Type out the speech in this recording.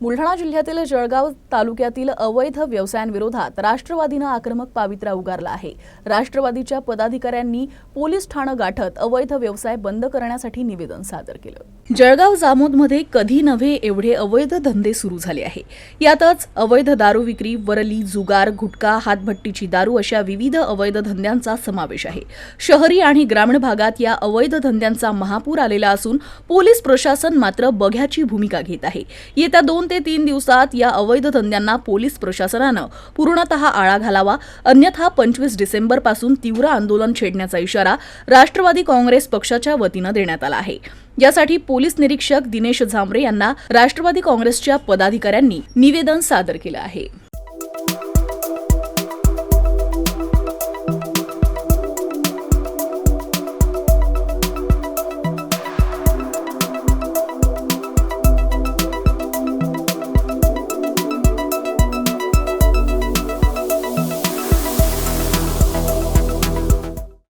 बुलढाणा जिल्ह्यातील जळगाव तालुक्यातील अवैध व्यवसायांविरोधात राष्ट्रवादीनं आक्रमक पावित्रा उगारला आहे. राष्ट्रवादीच्या पदाधिकाऱ्यांनी पोलीस ठाणं गाठत अवैध व्यवसाय बंद करण्यासाठी निवेदन सादर केलं. जळगाव जामोदमध्ये कधी नव्हे एवढे अवैध धंदे सुरू झाले आहे. यातच अवैध दारू विक्री वरली जुगार गुटखा हातभट्टीची दारू अशा विविध अवैध धंद्यांचा समावेश आहे. शहरी आणि ग्रामीण भागात या अवैध धंद्यांचा महापूर आलेला असून पोलीस प्रशासन मात्र बघ्याची भूमिका घेत आहे. येत्या दोन ते तीन दिवसात या अवैध धंद्यांना पोलीस प्रशासनानं पूर्णतः आळा घालावा अन्यथा पंचवीस डिसेंबरपासून तीव्र आंदोलन छेडण्याचा इशारा राष्ट्रवादी काँग्रेस पक्षाच्या वतीनं देण्यात आला आहे. यासाठी पोलीस निरीक्षक दिनेश झांबरे यांना राष्ट्रवादी काँग्रेसच्या पदाधिकाऱ्यांनी निवेदन सादर केलं आहे.